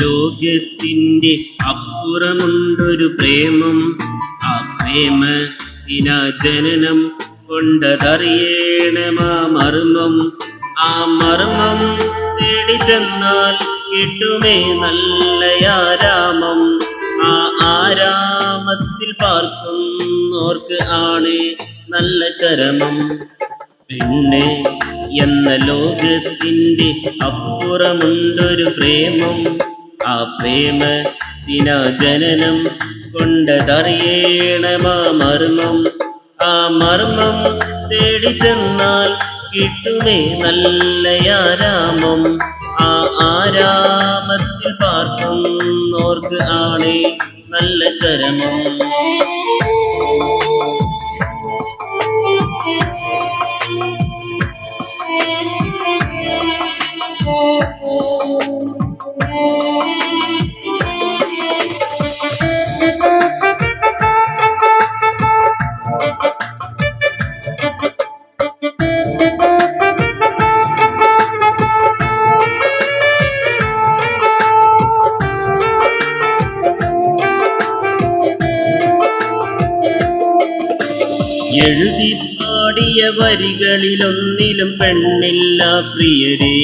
ലോകത്തിന്റെ അപ്പുറമുണ്ടൊരു പ്രേമം. ആ പ്രേമത്തിന ജനനം കൊണ്ടതറിയണമാ മർമ്മം. ആ മർമ്മം തേടി ചെന്നാൽ കിട്ടുമേ ആരാമം ആ ആരാമത്തിൽ പാർക്കുന്നോർക്ക് ആണ് നല്ല ചരമം. പെണ്ണെ എന്ന ലോകത്തിന്റെ അപ്പുറമുണ്ടൊരു പ്രേമം. ആ പ്രേമ ജനനം കൊണ്ടതറിയേണമാ മർമ്മം. ആ മർമ്മം തേടി ചെന്നാൽ കിട്ടുമേ ആരാമം ആ ആരാമത്തിൽ പാർക്കുന്നോർക്ക് ആണേ നല്ല ചരമം. എഴുതി പാടിയ വരികളിലൊന്നിലും പെണ്ണില്ല പ്രിയരേ.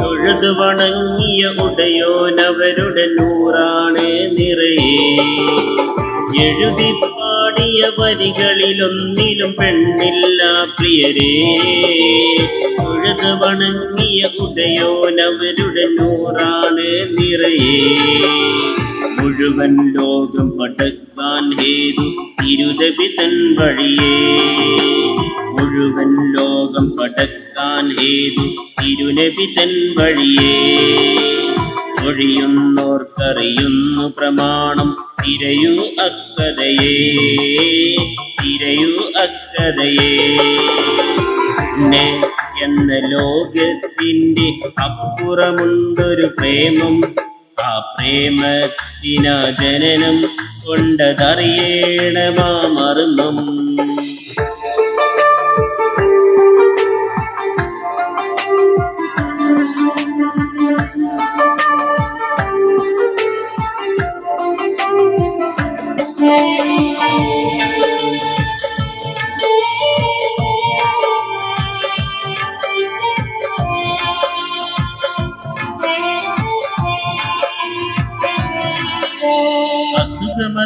തൊഴുതു വണങ്ങിയ ഉടയോനവരുടെ നൂറാണ് നിറയെ. എഴുതി പാടിയ വരികളിലൊന്നിലും പെണ്ണില്ല പ്രിയരേ. തൊഴുതു വണങ്ങിയ ഉടയോനവരുടെ നൂറാണ് നിറയെ. മുഴുവൻ ലോകം പടക്കാൻ ഹേതു തിരുതപി തൻ വഴിയേ. മുഴുവൻ ലോകം പടക്കാൻ ഹേതു തിരുനബി തൻ വഴിയേ. ഒഴിയുന്നോർക്കറിയുന്നു പ്രമാണം തിരയൂ അക്കതയേ തിരയൂ അക്കതയേ പിന്നെ എന്ന ലോകത്തിന്റെ അപ്പുറമുണ്ടൊരു പ്രേമം ആ പ്രേമത്തിന ജനനം കൊണ്ടതറിയണമാ മർമ്മം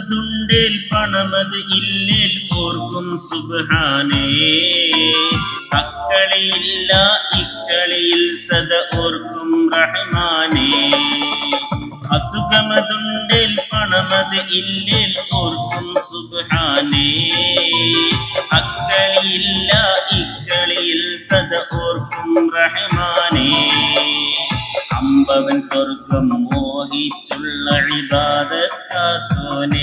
അസുഖമതുണ്ടേൽ പണമത് ഇല്ലേൽ ഓർക്കും സുബ്ഹാനേ. അക്കളിയില്ല ഇക്കളിയിൽ സദ ഓർക്കും റഹ്മാനേ. അസുഖമതുണ്ടേൽ പണമത് ഇല്ലേൽ ഓർക്കും സുബ്ഹാനേ. അക്കളിയില്ല ഇക്കളിയിൽ സദ ഓർക്കും റഹ്മാനേ. അമ്പവൻ സ്വർഗം മോഹിച്ചുള്ള ഇബാദത്താത്തോനെ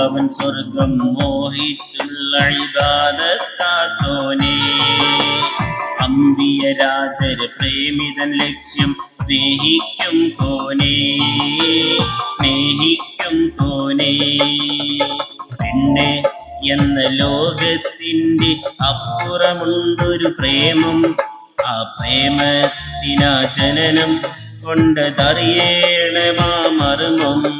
അമ്പവൻ സ്വർഗം മോഹിച്ചുള്ള ഇബാദത്താത്തോനെ അമ്പിയ രാജര് പ്രേമിതൻ ലക്ഷ്യം സ്നേഹിക്കും കോനെ. സ്നേഹിക്കും കോനെ. പിന്നെ എന്ന ലോകത്തിന്റെ അപ്പുറമുണ്ടൊരു പ്രേമം. ആ പ്രേമത്തിനാ ജനനം കൊണ്ടതറിയണമാ മർമ്മം.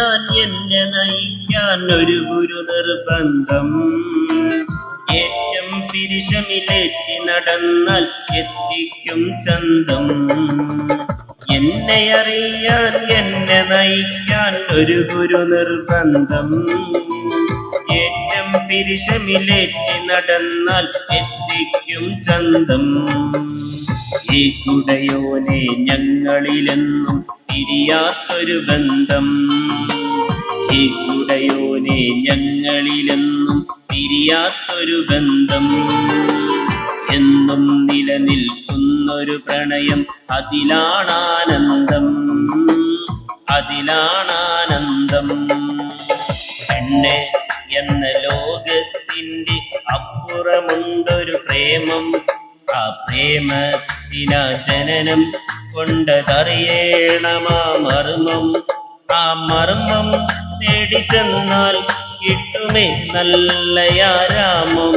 അറിയാൻ എന്നെ നയിക്കാൻ ഒരു ഗുരു നിർബന്ധം ഏറ്റം പിരിശമിലേറ്റി നടന്നാൽ എത്തിക്കും ചന്തം. എന്നെ അറിയാൻ എന്നെ നയിക്കാൻ ഒരു ഗുരു നിർബന്ധം ഏറ്റം പിരിശമിലേറ്റി നടന്നാൽ എത്തിക്കും ചന്തം. ഈ കുടയോനെ ഞങ്ങളിലെന്നും പിരിയാത്തൊരു ബന്ധം. ഈ ഞങ്ങളിലെന്നും തിരിയാത്തൊരു ബന്ധം എന്നും നിലനിൽക്കുന്നൊരു പ്രണയം അതിലാണാനന്ദം അതിലാണാനന്ദം. എന്നെ എന്ന ലോകത്തിന്റെ അപ്പുറമുണ്ടൊരു പ്രേമം ആ പ്രേമത്തിന ജനനം കൊണ്ടതറിയേണമാ മർമ്മം. ആ മർമ്മം തേടി ചെന്നാൽ കിട്ടുമേ നല്ല ആരാമം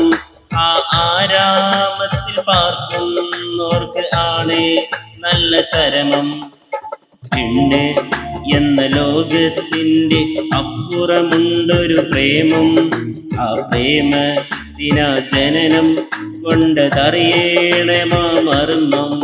ആ ആരാമത്തിൽ പാർക്കുന്നോർക്ക് ആണ് നല്ല ചരമം. പിന്നെ എന്ന ലോകത്തിന്റെ അപ്പുറമുണ്ടൊരു പ്രേമം. ആ പ്രേമ ദിനാ ജനനം കൊണ്ടതറിയേണമാ മർമ്മം